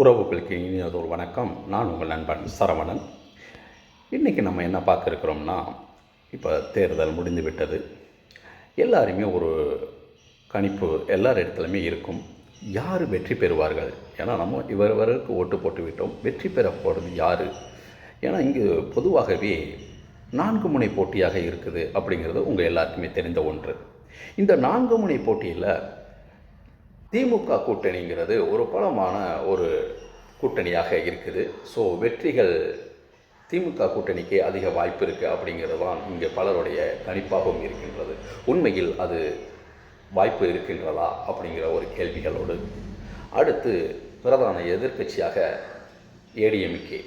உறவுகளுக்கு இனியதொரு வணக்கம். நான் உங்கள் நண்பன் சரவணன். இன்றைக்கி நம்ம என்ன பார்க்கிருக்குறோம்னா இப்போ தேர்தல் முடிந்து விட்டது எல்லாருமே ஒரு கணிப்பு எல்லார் இடத்துலையுமே இருக்கும். யார் வெற்றி பெறுவார்கள்? ஏன்னா நம்ம இவரவருக்கு ஓட்டு போட்டு விட்டோம். வெற்றி பெற போகிறது யார்? ஏன்னா இங்கு பொதுவாகவே நான்கு முனை போட்டியாக இருக்குது அப்படிங்கிறது உங்கள் எல்லாருக்குமே தெரிந்த ஒன்று. இந்த நான்கு முனை போட்டியில் திமுக கூட்டணிங்கிறது ஒரு பலமான ஒரு கூட்டணியாக இருக்குது. ஸோ வெற்றிகள் திமுக கூட்டணிக்கு அதிக வாய்ப்பு இருக்குது அப்படிங்கிறது தான் இங்கே பலருடைய கணிப்பாகவும் இருக்கின்றது. உண்மையில் அது வாய்ப்பு இருக்கின்றதா அப்படிங்கிற ஒரு கேள்விகளோடு. அடுத்து பிரதான எதிர்க்கட்சியாக ஏடிஎம்கே.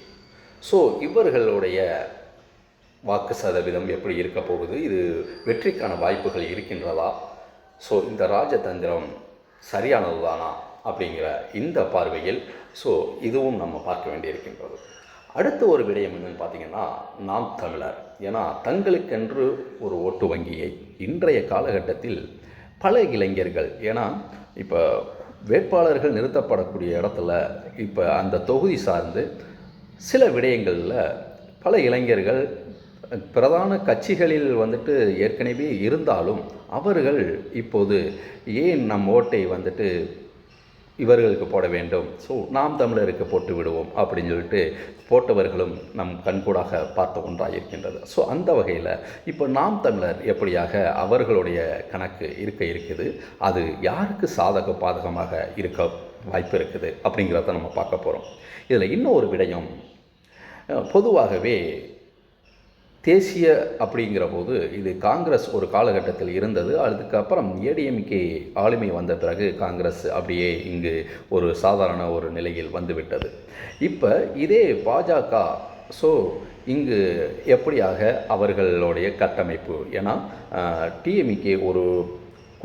ஸோ இவர்களுடைய வாக்கு சதவீதம் எப்படி இருக்க போகுது? இது வெற்றிக்கான வாய்ப்புகள் இருக்கின்றதா? ஸோ இந்த ராஜதந்திரம் சரியானது தானா அப்படிங்கிற இந்த பார்வையில் ஸோ இதுவும் நம்ம பார்க்க வேண்டியிருக்கின்றது. அடுத்த ஒரு விடயம் என்னன்னு பார்த்தீங்கன்னா நாம் தமிழர். ஏன்னா தங்களுக்கென்று ஒரு ஓட்டு வங்கியை இன்றைய காலகட்டத்தில் பல இளைஞர்கள் ஏன்னா இப்போ வேட்பாளர்கள் நிறுத்தப்படக்கூடிய இடத்துல இப்போ அந்த தொகுதி சார்ந்து சில விடயங்களில் பல இளைஞர்கள் பிரதான கட்சிகளில் வந்துட்டு ஏற்கனவே இருந்தாலும் அவர்கள் இப்போது ஏன் நம் ஓட்டை வந்துட்டு இவர்களுக்கு போட வேண்டும்? ஸோ நாம் தமிழருக்கு போட்டு விடுவோம் அப்படின்னு சொல்லிட்டு போட்டவர்களும் நம் கண்கூடாக பார்த்த ஒன்றாக இருக்கின்றது ஸோ அந்த வகையில் இப்போ நாம் தமிழர் எப்படியாக அவர்களுடைய கணக்கு இருக்க இருக்குது? அது யாருக்கு சாதக பாதகமாக இருக்க வாய்ப்பு இருக்குது அப்படிங்கிறத நம்ம பார்க்க போகிறோம் இதில் இன்னொரு விடயம் பொதுவாகவே தேசிய அப்படிங்கிற போது இது காங்கிரஸ் ஒரு காலகட்டத்தில் இருந்தது. அதுக்கப்புறம் ஏடிஎம்கே ஆளுமை வந்த பிறகு காங்கிரஸ் அப்படியே இங்கு ஒரு சாதாரண ஒரு நிலையில் வந்துவிட்டது. இப்போ இதே பாஜக ஸோ இங்கு எப்படியாக அவர்களுடைய கட்டமைப்பு? ஏன்னா டிஎம்கே ஒரு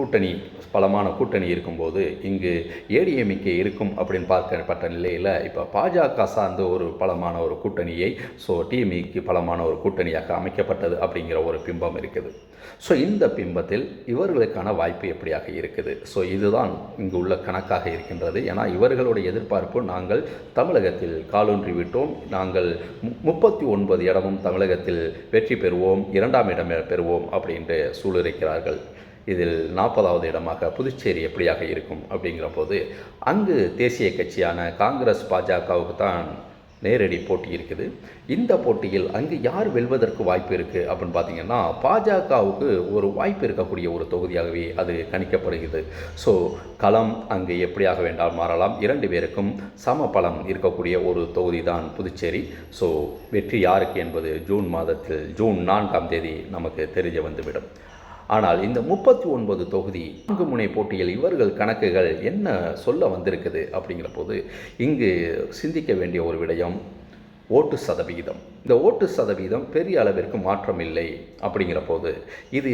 கூட்டணி பலமான கூட்டணி இருக்கும்போது இங்கு ஏடிஎம்கே இருக்கும் அப்படின்னு பார்க்கப்பட்ட நிலையில் இப்போ பாஜக சார்ந்த ஒரு பலமான ஒரு கூட்டணியை ஸோ டிஎம்இக்கு பலமான ஒரு கூட்டணியாக அமைக்கப்பட்டது அப்படிங்கிற ஒரு பிம்பம் இருக்குது. ஸோ இந்த பிம்பத்தில் இவர்களுக்கான வாய்ப்பு எப்படியாக இருக்குது? ஸோ இதுதான் இங்கு உள்ள கணக்காக இருக்கின்றது. ஏன்னா இவர்களுடைய எதிர்பார்ப்பு நாங்கள் தமிழகத்தில் காலூன்றி விட்டோம். நாங்கள் முப்பத்தி ஒன்பது இடமும் தமிழகத்தில் வெற்றி பெறுவோம் இரண்டாம் இடம் பெறுவோம் அப்படின்ட்டு சூழ்நிலைக்கிறார்கள் இதில் நாற்பதாவது இடமாக புதுச்சேரி எப்படியாக இருக்கும் அப்படிங்கிற போது அங்கு தேசிய கட்சியான காங்கிரஸ் பாஜகவுக்கு தான் நேரடி போட்டி இருக்குது. இந்த போட்டியில் அங்கு யார் வெல்வதற்கு வாய்ப்பு இருக்குது அப்படின்னு பார்த்தீங்கன்னா பாஜகவுக்கு ஒரு வாய்ப்பு இருக்கக்கூடிய ஒரு தொகுதியாகவே அது கணிக்கப்படுகிறது. ஸோ களம் அங்கு எப்படியாக வேண்டால் மாறலாம். இரண்டு பேருக்கும் சம பலம் இருக்கக்கூடிய ஒரு தொகுதி தான் புதுச்சேரி. ஸோ வெற்றி யாருக்கு என்பது ஜூன் மாதத்தில் ஜூன் நான்காம் தேதி நமக்கு தெரிய வந்துவிடும். ஆனால் இந்த முப்பத்தி ஒன்பது தொகுதி நான்கு முனை போட்டியில் இவர்கள் கணக்குகள் என்ன சொல்ல வந்திருக்குது அப்படிங்கிற போது இங்கு சிந்திக்க வேண்டிய ஒரு விடயம் ஓட்டு சதவிகிதம் இந்த ஓட்டு சதவீதம் பெரிய அளவிற்கு மாற்றம் இல்லை அப்படிங்கிற போது இது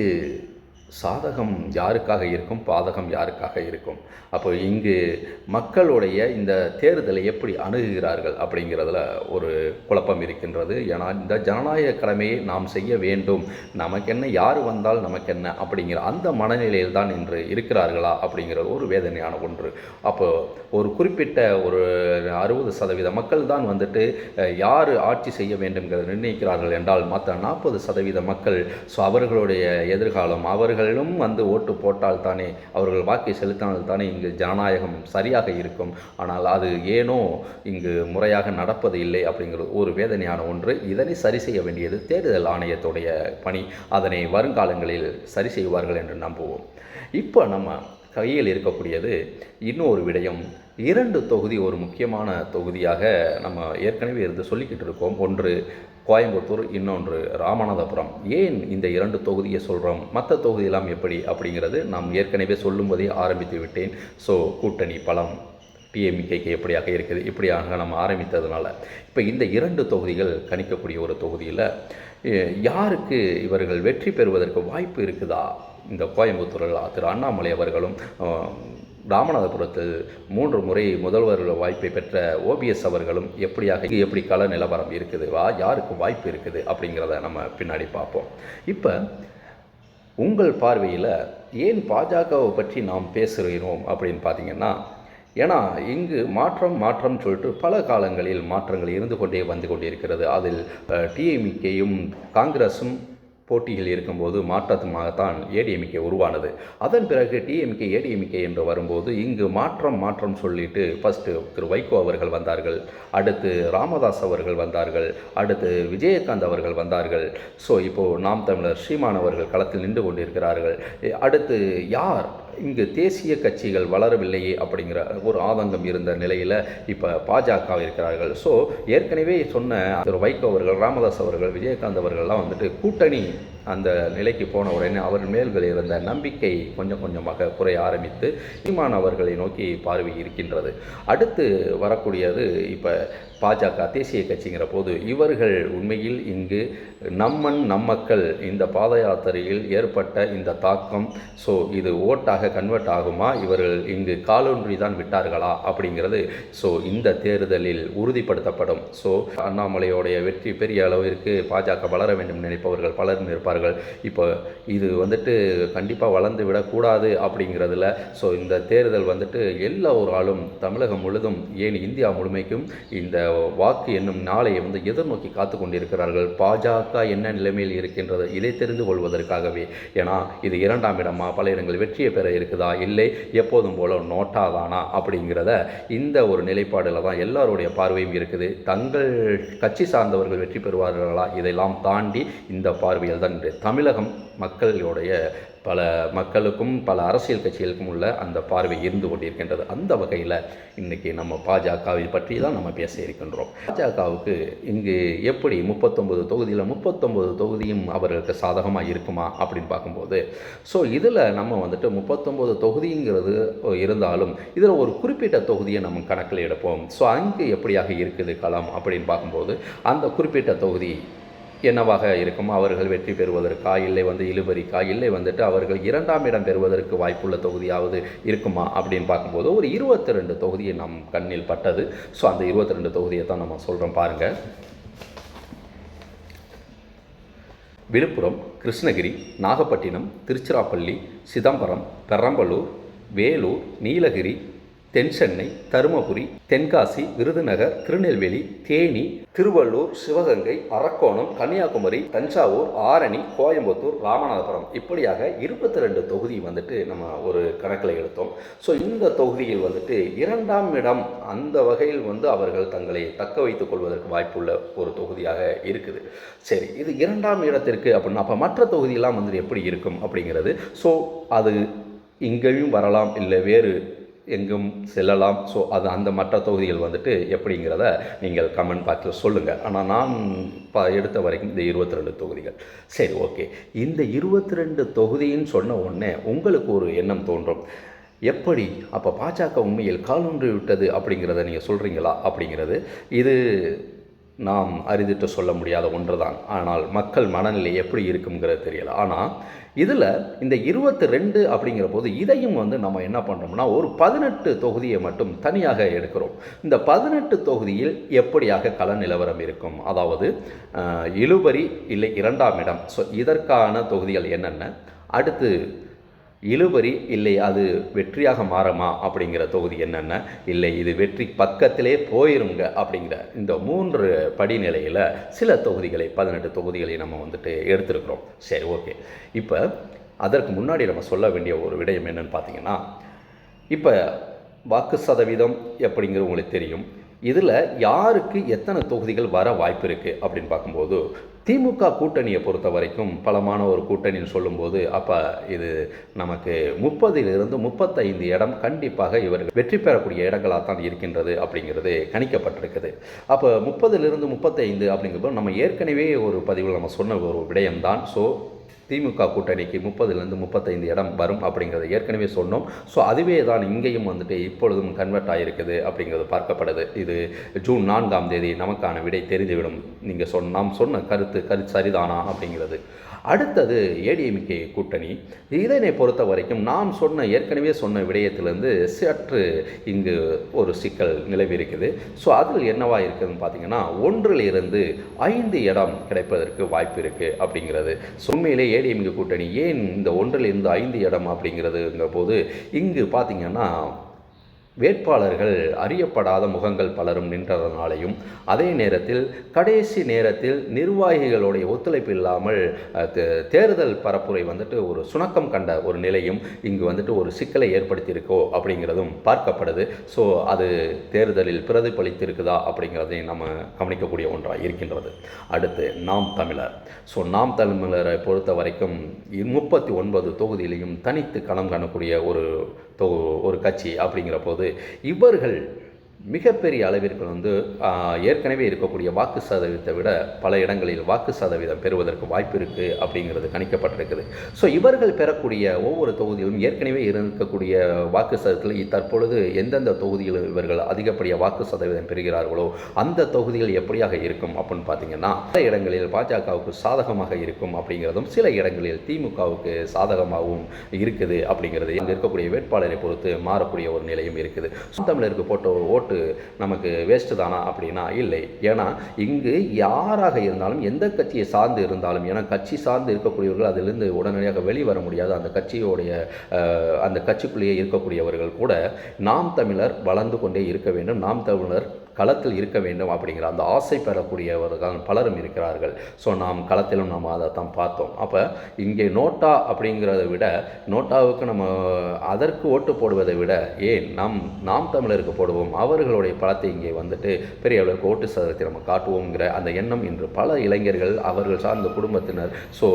சாதகம் யாருக்காக இருக்கும்? பாதகம் யாருக்காக இருக்கும்? அப்போ இங்கு மக்களுடைய இந்த தேர்தலை எப்படி அணுகுகிறார்கள் அப்படிங்கிறதுல ஒரு குழப்பம் இருக்கின்றது. ஏன்னா இந்த ஜனநாயக கடமையை நாம் செய்ய வேண்டும். நமக்கென்ன யார் வந்தால் நமக்கென்ன அப்படிங்கிற அந்த மனநிலையில் தான் இன்று இருக்கிறார்களா அப்படிங்கிறது ஒரு வேதனையான ஒன்று. அப்போ ஒரு குறிப்பிட்ட ஒரு அறுபது சதவீத மக்கள் தான் வந்துட்டு யார் ஆட்சி செய்ய வேண்டும்ங்கிறத நிர்ணயிக்கிறார்கள் என்றால் மற்ற நாற்பது சதவீத மக்கள் ஸோ அவர்களுடைய எதிர்காலம் அவர்கள் அவர்களிடம் வந்து ஓட்டு போட்டால் தானே அவர்கள் வாக்கை செலுத்தினால் தானே இங்கு ஜனநாயகம் சரியாக இருக்கும். ஆனால் அது ஏனோ இங்கு முறையாக நடப்பது இல்லை அப்படிங்கிறது ஒரு வேதனையான ஒன்று. இதனை சரி செய்ய வேண்டியது தேர்தல் ஆணையத்துடைய பணி. அதனை வருங்காலங்களில் சரி செய்வார்கள் என்று நம்புவோம். இப்போ நம்ம கையில் இருக்கக்கூடியது இன்னொரு விடயம். இரண்டு தொகுதி ஒரு முக்கியமான தொகுதியாக நம்ம ஏற்கனவே இருந்து சொல்லிக்கிட்டு இருக்கோம். ஒன்று கோயம்புத்தூர் இன்னொன்று ராமநாதபுரம். ஏன் இந்த இரண்டு தொகுதியை சொல்கிறோம் மற்ற தொகுதியெல்லாம் எப்படி அப்படிங்கிறது நாம் ஏற்கனவே சொல்லும்போதே ஆரம்பித்து விட்டேன். ஸோ கூட்டணி பலம் டிஎம்கேக்கு எப்படியாக இருக்குது? இப்படியாக நம்ம ஆரம்பித்ததுனால. இப்போ இந்த இரண்டு தொகுதிகள் கணிக்கக்கூடிய ஒரு தொகுதியில் யாருக்கு இவர்கள் வெற்றி பெறுவதற்கு வாய்ப்பு இருக்குதா? இந்த கோயம்புத்தூரில் திரு அண்ணாமலை அவர்களும் ராமநாதபுரத்தில் மூன்று முறை முதல்வர் வாய்ப்பை பெற்ற ஓபிஎஸ் அவர்களும் எப்படியாக எப்படி கள நிலவரம் இருக்குது? வா யாருக்கு வாய்ப்பு இருக்குது? அப்படிங்கிறத நம்ம பின்னாடி பார்ப்போம். இப்போ உங்கள் பார்வையில் ஏன் பாஜகவை பற்றி நாம் பேசுகிறோம் அப்படின்னு பார்த்தீங்கன்னா ஏன்னா இங்கு மாற்றம் மாற்றம் சொல்லிட்டு பல காலங்களில் மாற்றங்கள் இருந்து கொண்டே வந்து கொண்டிருக்கிறது. அதில் டிஎம்கேயும் காங்கிரஸும் போட்டியில் இருக்கும்போது மாற்றத்துமாகத்தான் ஏடிஎம்கே உருவானது. அதன் பிறகு டிஎம்கே ஏடிஎம்கே என்று வரும்போது இங்கு மாற்றம் மாற்றம் சொல்லிட்டு ஃபஸ்ட்டு திரு வைகோ அவர்கள் வந்தார்கள். அடுத்து ராமதாஸ் அவர்கள் வந்தார்கள். அடுத்து விஜயகாந்த் அவர்கள் வந்தார்கள். ஸோ இப்போது நாம் தமிழர் ஸ்ரீமான் அவர்கள் களத்தில் நின்று கொண்டிருக்கிறார்கள். அடுத்து யார்? இங்கு தேசிய கட்சிகள் வளரவில்லையே அப்படிங்கிற ஒரு ஆதங்கம் இருந்த நிலையில் இப்போ பாஜக இருக்கிறார்கள். ஸோ ஏற்கனவே சொன்ன திரு வைகோ அவர்கள் ராமதாஸ் அவர்கள் விஜயகாந்த் அவர்கள்லாம் வந்துட்டு கூட்டணி அந்த நிலைக்கு போன உடனே அவர் மேல்கள் இருந்த நம்பிக்கை கொஞ்சம் கொஞ்சமாக குறைய ஆரம்பித்து சீமான் அவர்களை நோக்கி பார்வை இருக்கின்றது. அடுத்து வரக்கூடியது இப்போ பாஜக தேசிய கட்சிங்கிற போது இவர்கள் உண்மையில் இங்கு நம்மன் நம்மக்கள் இந்த பாத யாத்திரையில் ஏற்பட்ட இந்த தாக்கம் ஸோ இது ஓட்டாக கன்வெர்ட் ஆகுமா? இவர்கள் இங்கு காலொன்றி தான் விட்டார்களா? அப்படிங்கிறது ஸோ இந்த தேர்தலில் உறுதிப்படுத்தப்படும். ஸோ அண்ணாமலையோடைய வெற்றி பெரிய அளவிற்கு பாஜக வளர வேண்டும் நினைப்பவர்கள் பலர் இருப்பார்கள். இப்போ இது வந்துட்டு கண்டிப்பாக வளர்ந்து விடக்கூடாது அப்படிங்கிறதுல ஸோ இந்த தேர்தல் வந்துட்டு எல்லா ஒரு ஆளும் தமிழகம் முழுதும் ஏன் இந்தியா முழுமைக்கும் இந்த வாக்கு என்னும் நாளை வந்து எதிர்நோக்கி காத்து கொண்டிருக்கிறார்கள். பாஜக என்ன நிலைமையில் இருக்கின்றது இதை தெரிந்து கொள்வதற்காகவே. ஏன்னா இது இரண்டாம் இடமா? பல இடங்கள் வெற்றியை பெற இருக்குதா? இல்லை எப்போதும் போல நோட்டாதானா அப்படிங்கிறத இந்த ஒரு நிலைப்பாடில் தான் எல்லாருடைய பார்வையும் இருக்குது. தங்கள் கட்சி சார்ந்தவர்கள் வெற்றி பெறுவார்களா? இதெல்லாம் தாண்டி இந்த பார்வையில் தான் இன்று தமிழகம் மக்களுடைய பல மக்களுக்கும் பல அரசியல் கட்சிகளுக்கும் உள்ள அந்த பார்வை இருந்து கொண்டிருக்கின்றது. அந்த வகையில் இன்றைக்கி நம்ம பாஜகவை பற்றி தான் நம்ம பேச இருக்கின்றோம். பாஜகவுக்கு இங்கு எப்படி முப்பத்தொம்பது தொகுதியில் முப்பத்தொம்பது தொகுதியும் அவர்களுக்கு சாதகமாக இருக்குமா அப்படின்னு பார்க்கும்போது ஸோ இதில் நம்ம வந்துட்டு முப்பத்தொம்பது தொகுதிங்கிறது இருந்தாலும் இதில் ஒரு குறிப்பிட்ட தொகுதியை நம்ம கணக்கில் எடுப்போம். ஸோ அங்கு எப்படியாக இருக்குது களம் அப்படின்னு பார்க்கும்போது அந்த குறிப்பிட்ட தொகுதி என்னவாக இருக்கும்? அவர்கள் வெற்றி பெறுவதற்கா? இல்லை வந்து இழுபறிக்கா? இல்லை வந்துட்டு அவர்கள் இரண்டாம் இடம் பெறுவதற்கு வாய்ப்புள்ள தொகுதியாவது இருக்குமா? அப்படின்னு பார்க்கும்போது ஒரு இருபத்தி ரெண்டு தொகுதியை நம் கண்ணில் பட்டது. ஸோ அந்த இருபத்தி ரெண்டு தொகுதியை தான் நம்ம சொல்கிறோம் பாருங்கள் விழுப்புரம் கிருஷ்ணகிரி நாகப்பட்டினம் திருச்சிராப்பள்ளி சிதம்பரம் பெரம்பலூர் வேலூர் நீலகிரி தென்சென்னை தருமபுரி தென்காசி விருதுநகர் திருநெல்வேலி தேனி திருவள்ளூர் சிவகங்கை அரக்கோணம் கன்னியாகுமரி தஞ்சாவூர் ஆரணி கோயம்புத்தூர் ராமநாதபுரம். இப்படியாக இருபத்தி ரெண்டு தொகுதி வந்துட்டு நம்ம ஒரு கணக்கில் எடுத்தோம். ஸோ இந்த தொகுதியில் வந்துட்டு இரண்டாம் இடம் அந்த வகையில் வந்து அவர்கள் தங்களை தக்க வைத்துக் கொள்வதற்கு வாய்ப்புள்ள ஒரு தொகுதியாக இருக்குது. சரி இது இரண்டாம் இடத்திற்கு அப்படின்னா அப்போ மற்ற தொகுதியெல்லாம் வந்து எப்படி இருக்கும் அப்படிங்கிறது? ஸோ அது இங்கேயும் வரலாம் இல்லை வேறு எங்கும் செல்லலாம். ஸோ அது அந்த மற்ற தொகுதிகள் வந்துட்டு எப்படிங்கிறத நீங்கள் கமெண்ட் பாக்ஸில் சொல்லுங்கள் ஆனால் நான் ப எடுத்த வரைக்கும் இந்த இருபத்தி ரெண்டு தொகுதிகள். சரி ஓகே இந்த இருபத்தி ரெண்டு தொகுதின்னு சொன்ன உடனே உங்களுக்கு ஒரு எண்ணம் தோன்றும். எப்படி? அப்போ பாஜக உண்மையில் காலூன்றி விட்டது அப்படிங்கிறத நீங்கள் சொல்கிறீங்களா அப்படிங்கிறது. இது நாம் அறிந்துட்டு சொல்ல முடியாத ஒன்று தான் ஆனால் மக்கள் மனநிலை எப்படி இருக்குங்கிறது தெரியல. ஆனால் இதில் இந்த இருபத்தி ரெண்டு அப்படிங்கிற போது இதையும் வந்து நம்ம என்ன பண்ணுறோம்னா ஒரு பதினெட்டு தொகுதியை மட்டும் தனியாக எடுக்கிறோம். இந்த பதினெட்டு தொகுதியில் எப்படியாக கள நிலவரம் இருக்கும்? அதாவது இழுபறி இல்லை இரண்டாம் இடம். ஸோ இதற்கான தொகுதிகள் என்னென்ன? அடுத்து இழுபறி இல்லை அது வெற்றியாக மாறுமா அப்படிங்கிற தொகுதி என்னென்ன? இல்லை இது வெற்றி பக்கத்திலே போயிருங்க அப்படிங்கிற இந்த மூன்று படிநிலையில் சில தொகுதிகளை பதினெட்டு தொகுதிகளை நம்ம வந்துட்டு எடுத்திருக்கிறோம். சரி ஓகே. இப்போ அதற்கு முன்னாடி நம்ம சொல்ல வேண்டிய ஒரு விடயம் என்னென்னு பார்த்தீங்கன்னா இப்போ வாக்கு சதவீதம் எப்படிங்கிறது உங்களுக்கு தெரியும். இதில் யாருக்கு எத்தனை தொகுதிகள் வர வாய்ப்பு இருக்குது அப்படின்னு பார்க்கும்போது திமுக கூட்டணியை பொறுத்த வரைக்கும் பலமான ஒரு கூட்டணின்னு சொல்லும்போது அப்போ இது நமக்கு முப்பதிலிருந்து முப்பத்தைந்து இடம் கண்டிப்பாக இவர்கள் வெற்றி பெறக்கூடிய இடங்களாக தான் இருக்கின்றது அப்படிங்கிறது கணிக்கப்பட்டிருக்குது. அப்போ முப்பதிலிருந்து முப்பத்தைந்து அப்படிங்கிறப்போ நம்ம ஏற்கனவே ஒரு பதிவில் நம்ம சொன்ன ஒரு விடயம்தான். ஸோ திமுக கூட்டணிக்கு முப்பதுலேருந்து முப்பத்தைந்து இடம் வரும் அப்படிங்கிறத ஏற்கனவே சொன்னோம். ஸோ அதுவே தான் இங்கேயும் வந்துட்டு இப்பொழுதும் கன்வெர்ட் ஆகிருக்குது அப்படிங்கிறது பார்க்கப்படுது. இது ஜூன் நான்காம் தேதி நமக்கான விடை தெரிந்துவிடும். நீங்கள் சொன்ன நாம் சொன்ன கருத்து கரு சரிதானா அப்படிங்கிறது. அடுத்தது ஏடிஎம்கே கூட்டணி. இதனை பொறுத்த வரைக்கும் நாம் சொன்ன ஏற்கனவே சொன்ன விடயத்திலிருந்து சற்று இங்கு ஒரு சிக்கல் நிலவி இருக்குது ஸோ அதில் என்னவா இருக்குதுன்னு பார்த்தீங்கன்னா ஒன்றில் இருந்து ஐந்து இடம் கிடைப்பதற்கு வாய்ப்பு இருக்குது அப்படிங்கிறது. So, உண்மையிலே ஏடிஎம்கே கூட்டணி ஏன் இந்த ஒன்றில் இருந்து ஐந்து இடம் அப்படிங்கிறதுங்கிற போது இங்கு பார்த்தீங்கன்னா வேட்பாளர்கள் அறியப்படாத முகங்கள் பலரும் நின்றதனாலையும் அதே நேரத்தில் கடைசி நேரத்தில் நிர்வாகிகளுடைய ஒத்துழைப்பு இல்லாமல் தே- தேர்தல் பரப்புரை வந்துட்டு ஒரு சுணக்கம் கண்ட ஒரு நிலையும் இங்கு வந்துட்டு ஒரு சிக்கலை ஏற்படுத்தியிருக்கோ அப்படிங்கிறதும் பார்க்கப்படுது. ஸோ அது தேர்தலில் பிரதிபலித்திருக்குதா அப்படிங்கிறதையும் நம்ம கவனிக்கக்கூடிய ஒன்றாக இருக்கின்றது. அடுத்து நாம் தமிழர். ஸோ நாம் தமிழரை பொறுத்த வரைக்கும் முப்பத்தி ஒன்பது தொகுதியிலையும் தனித்து களம் காணக்கூடிய ஒரு ஒரு கட்சி அப்படிங்கிற போது இவர்கள் மிகப்பெரிய அளவிற்கு வந்து ஏற்கனவே இருக்கக்கூடிய வாக்கு சதவீதத்தை விட பல இடங்களில் வாக்கு சதவீதம் பெறுவதற்கு வாய்ப்பு இருக்குது அப்படிங்கிறது கணிக்கப்பட்டிருக்குது. ஸோ இவர்கள் பெறக்கூடிய ஒவ்வொரு தொகுதியிலும் ஏற்கனவே இருக்கக்கூடிய வாக்கு சதவீதத்தில் தற்பொழுது எந்தெந்த தொகுதியில் இவர்கள் அதிகப்படியாக வாக்கு சதவீதம் பெறுகிறார்களோ அந்த தொகுதிகள் எப்படியாக இருக்கும் அப்படின்னு பார்த்தீங்கன்னா பல இடங்களில் பாஜகவுக்கு சாதகமாக இருக்கும் அப்படிங்கிறதும் சில இடங்களில் திமுகவுக்கு சாதகமாகவும் இருக்குது அப்படிங்கிறது. அங்கே இருக்கக்கூடிய வேட்பாளரை பொறுத்து மாறக்கூடிய ஒரு நிலையும் இருக்குது. தமிழருக்கு போட்ட ஓட்டு நமக்கு வேஸ்ட்டு தானா அப்படின்னா இல்லை. ஏன்னா இங்கு யாராக இருந்தாலும் எந்த கட்சியை சார்ந்து இருந்தாலும் ஏன்னா கட்சி சார்ந்து இருக்கக்கூடியவர்கள் அதிலிருந்து உடனடியாக வெளிவர முடியாது. அந்த கட்சியோடைய அந்த கட்சிக்குள்ளேயே இருக்கக்கூடியவர்கள் கூட நாம் தமிழர் வளர்ந்து கொண்டே இருக்க வேண்டும். நாம் தமிழர் களத்தில் இருக்க வேண்டும் அப்படிங்கிற அந்த ஆசை பெறக்கூடியவர்கள் பலரும் இருக்கிறார்கள். ஸோ நாம் களத்திலும் நம்ம அதை தான் பார்த்தோம். அப்போ இங்கே நோட்டா அப்படிங்கிறத விட நோட்டாவுக்கு நம்ம அதற்கு ஓட்டு போடுவதை விட ஏன் நாம் நாம் தமிழருக்கு போடுவோம் அவர்களுடைய பலத்தை இங்கே வந்துட்டு பெரிய அளவுக்கு ஓட்டு சதத்தை நம்ம காட்டுவோங்கிற அந்த எண்ணம் இன்று பல இளைஞர்கள் அவர்கள் சார்ந்த குடும்பத்தினர் ஸோ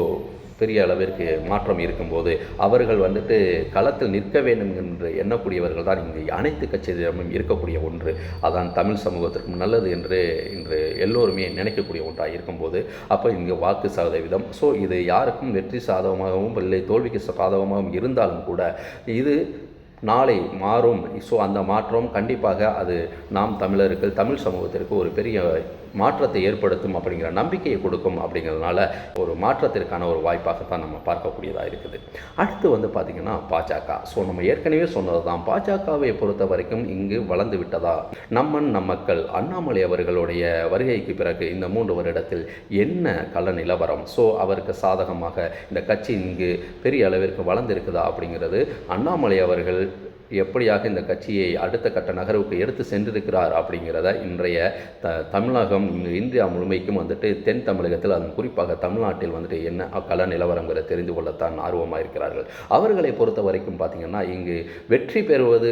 பெரிய அளவிற்கு மாற்றம் இருக்கும்போது அவர்கள் வந்துட்டு களத்தில் நிற்க வேண்டும் என்று எண்ணக்கூடியவர்கள் தான் இங்கு அனைத்து கட்சியிடமும் இருக்கக்கூடிய ஒன்று. அதான் தமிழ் சமூகத்திற்கும் நல்லது என்று இன்று எல்லோருமே நினைக்கக்கூடிய ஒன்றாக இருக்கும்போது அப்போ இங்கே வாக்கு சதவீதம். ஸோ இது யாருக்கும் வெற்றி சாதகமாகவும் இல்லை தோல்விக்கு சாதகமாகவும் இருந்தாலும் கூட இது நாளை மாறும். ஸோ அந்த மாற்றம் கண்டிப்பாக அது நாம் தமிழருக்கு தமிழ் சமூகத்திற்கு ஒரு பெரிய மாற்றத்தை ஏற்படுத்தும் அப்படிங்கிற நம்பிக்கையை கொடுக்கும் அப்படிங்கிறதுனால ஒரு மாற்றத்திற்கான ஒரு வாய்ப்பாகத்தான் நம்ம பார்க்கக்கூடியதாக இருக்குது. அடுத்து வந்து பார்த்திங்கன்னா பாஜக. ஸோ நம்ம ஏற்கனவே சொன்னது தான் பாஜகவை பொறுத்த வரைக்கும் இங்கு வளர்ந்து விட்டதா? நம்மன் நம் மக்கள் அண்ணாமலை அவர்களுடைய வருகைக்கு பிறகு இந்த மூன்று வருடத்தில் என்ன கள நிலவரம்? ஸோ அவருக்கு சாதகமாக இந்த கட்சி இங்கு பெரிய அளவிற்கு வளர்ந்திருக்குதா அப்படிங்கிறது அண்ணாமலை அவர்கள் எப்படியாக இந்த கட்சியை அடுத்த கட்ட நகர்வுக்கு எடுத்து சென்றிருக்கிறார் அப்படிங்கிறத இன்றைய த தமிழகம் இந்தியா முழுமைக்கும் வந்துட்டு தென் தமிழகத்தில் அதன் குறிப்பாக தமிழ்நாட்டில் வந்துட்டு என்ன கள நிலவரங்களை தெரிந்து கொள்ளத்தான் ஆர்வமாக இருக்கிறார்கள் அவர்களை பொறுத்த வரைக்கும் பார்த்திங்கன்னா இங்கு வெற்றி பெறுவது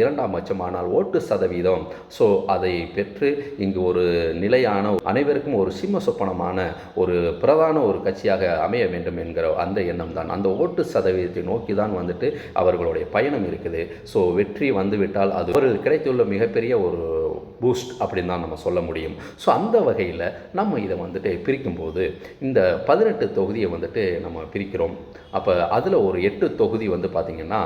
இரண்டாம் பட்சமானால் ஓட்டு சதவீதம். ஸோ அதை பெற்று இங்கு ஒரு நிலையான அனைவருக்கும் ஒரு சிம்ம சொப்பனமான ஒரு பிரதான ஒரு கட்சியாக அமைய வேண்டும் என்கிற அந்த எண்ணம் தான் அந்த ஓட்டு சதவீதத்தை நோக்கி தான் வந்துட்டு அவர்களுடைய பயணம் இருக்குது. ஸோ வெற்றி வந்துவிட்டால் அது ஒரு கிடைத்துள்ள மிகப்பெரிய ஒரு பூஸ்ட் அப்படின்னு தான் நம்ம சொல்ல முடியும். ஸோ அந்த வகையில் நம்ம இதை வந்துட்டு பிரிக்கும்போது இந்த பதினெட்டு தொகுதியை வந்துட்டு நம்ம பிரிக்கிறோம். அப்போ அதில் ஒரு எட்டு தொகுதி வந்து பார்த்திங்கன்னா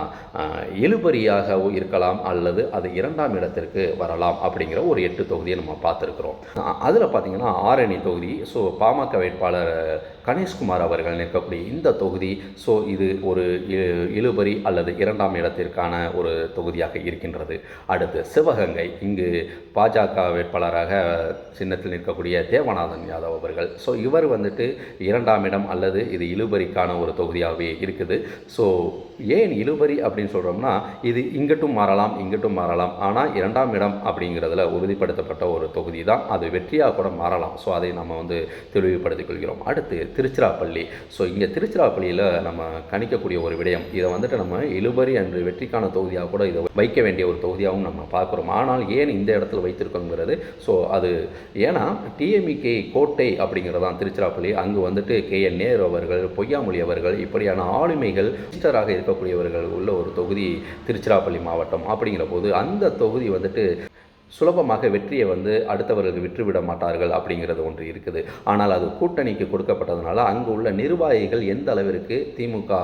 இழுபறியாகவும் இருக்கலாம் அல்லது அது இரண்டாம் இடத்திற்கு வரலாம் அப்படிங்கிற ஒரு எட்டு தொகுதியை நம்ம பார்த்துருக்குறோம். அதில் பார்த்திங்கன்னா ஆரணி தொகுதி ஸோ பாமக வேட்பாளர் கணேஷ்குமார் அவர்கள் நிற்கக்கூடிய இந்த தொகுதி ஸோ இது ஒரு இழுபறி அல்லது இரண்டாம் இடத்திற்கான ஒரு தொகுதியாக இருக்கின்றது. அடுத்து சிவகங்கை இங்கு பாஜக வேட்பாளராக சின்னத்தில் நிற்கக்கூடிய தேவநாதன் யாதவ் அவர்கள். ஸோ இவர் வந்துட்டு இரண்டாம் இடம் அல்லது இது இழுபறிக்கான ஒரு நல்லாவே இருக்குது. ஸோ ஏன் இழுபறி அப்படின்னு சொல்கிறோம்னா இது இங்கட்டும் மாறலாம் இங்கட்டும் மாறலாம். ஆனால் இரண்டாம் இடம் அப்படிங்கிறதுல உறுதிப்படுத்தப்பட்ட ஒரு தொகுதி தான். அது வெற்றியாக கூட மாறலாம். ஸோ அதை நம்ம வந்து தெளிவுபடுத்திக் கொள்கிறோம். அடுத்து திருச்சிராப்பள்ளி. ஸோ இங்கே திருச்சிராப்பள்ளியில் நம்ம கணிக்கக்கூடிய ஒரு விடயம் இதை வந்துட்டு நம்ம இழுபறி அன்று வெற்றிக்கான தொகுதியாக கூட இதை வைக்க வேண்டிய ஒரு தொகுதியாகவும் நம்ம பார்க்குறோம். ஆனால் ஏன் இந்த இடத்துல வைத்திருக்கோங்கிறது? ஸோ அது ஏன்னா டிஎம்இகே கோட்டை அப்படிங்கிறதான் திருச்சிராப்பள்ளி. அங்கு வந்துட்டு கே என் நேரு அவர்கள் பொய்யாமொழி அவர்கள் இப்படி மாதிரியான ஆளுமைகள் மினிஸ்டராக இருக்கக்கூடியவர்கள் உள்ள ஒரு தொகுதி திருச்சிராப்பள்ளி மாவட்டம் அப்படிங்கிற போது அந்த தொகுதி வந்துட்டு சுலபமாக வெற்றியை வந்து அடுத்தவர்களுக்கு விற்றுவிட மாட்டார்கள் அப்படிங்கிறது ஒன்று இருக்குது. ஆனால் அது கூட்டணிக்கு கொடுக்கப்பட்டதுனால அங்கு உள்ள நிர்வாகிகள் எந்த அளவிற்கு திமுக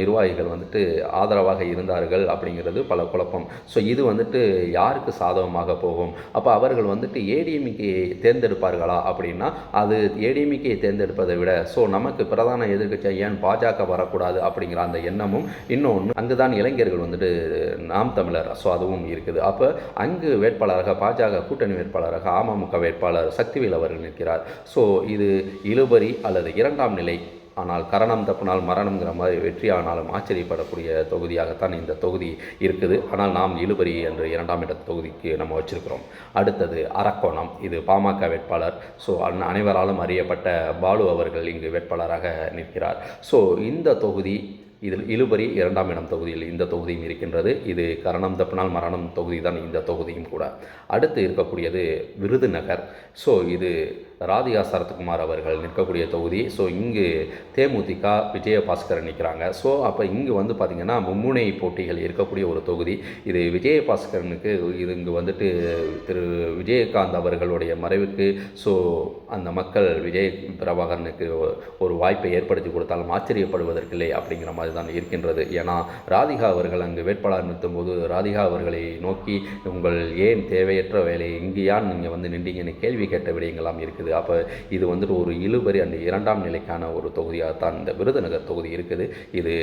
நிர்வாகிகள் வந்துட்டு ஆதரவாக இருந்தார்கள் அப்படிங்கிறது பல குழப்பம். ஸோ இது வந்துட்டு யாருக்கு சாதகமாக போகும்? அப்போ அவர்கள் வந்துட்டு ஏடிஎம்கே தேர்ந்தெடுப்பார்களா அப்படின்னா அது ஏடிஎம்கே தேர்ந்தெடுப்பதை விட ஸோ நமக்கு பிரதான எதிர்க்கட்சி ஏன் பாஜக வரக்கூடாது அப்படிங்கிற அந்த எண்ணமும் இன்னொன்று அங்கு தான் இளைஞர்கள் வந்துட்டு நாம் தமிழர் ஸோ அதுவும் இருக்குது. அப்போ அங்கு வேட்பாளராக பாஜக கூட்டணி வேட்பாளராக அமமுக வேட்பாளர் சக்திவேல் அவர்கள் நிற்கிறார். ஸோ இது இழுபறி அல்லது இரண்டாம் நிலை. ஆனால் கரணம் தப்பினால் மரணம்ங்கிற மாதிரி வெற்றி ஆனாலும் ஆச்சரியப்படக்கூடிய தொகுதியாகத்தான் இந்த தொகுதி இருக்குது. ஆனால் நாம் இழுபறி என்ற இரண்டாம் இட தொகுதிக்கு நம்ம வச்சிருக்கிறோம். அடுத்தது அரக்கோணம். இது பாமக வேட்பாளர். ஸோ அனைவராலும் அறியப்பட்ட பாலு அவர்கள் இங்கு வேட்பாளராக நிற்கிறார். ஸோ இந்த தொகுதி இதில் இழுபறி இரண்டாம் இடம் தொகுதியில் இந்த தொகுதியும் இருக்கின்றது. இது கரணம் தப்பினால் மரணம் தொகுதி தான் இந்த தொகுதியும் கூட. அடுத்து இருக்கக்கூடியது விருதுநகர். ஸோ இது ராதிகா சரத்குமார் அவர்கள் நிற்கக்கூடிய தொகுதி. ஸோ இங்கு தேமுதிக விஜயபாஸ்கர் நிற்கிறாங்க. ஸோ அப்போ இங்கு வந்து பார்த்திங்கன்னா மும்முனை போட்டிகள் இருக்கக்கூடிய ஒரு தொகுதி. இது விஜயபாஸ்கரனுக்கு இது இங்கு வந்துட்டு திரு விஜயகாந்த் அவர்களுடைய மறைவுக்கு ஸோ அந்த மக்கள் விஜய் பிரபாகரனுக்கு ஒரு வாய்ப்பை ஏற்படுத்தி கொடுத்தாலும் ஆச்சரியப்படுவதற்கில்லை அப்படிங்கிற மாதிரி தான் இருக்கின்றது. ஏன்னா ராதிகா அவர்கள் அங்கு வேட்பாளர் நிறுத்தும்போது ராதிகா அவர்களை நோக்கி உங்கள் ஏன் தேவையற்ற வேலை இங்கு நீங்கள் வந்து நின்றீங்கன்னு கேள்வி கேட்ட விடயங்களாம் இருக்குது. அப்போ இது வந்துட்டு ஒரு இழுபறி அந்த இரண்டாம் நிலைக்கான ஒரு தொகுதியாக தான் இந்த விருதுநகர் தொகுதி இருக்குது. இது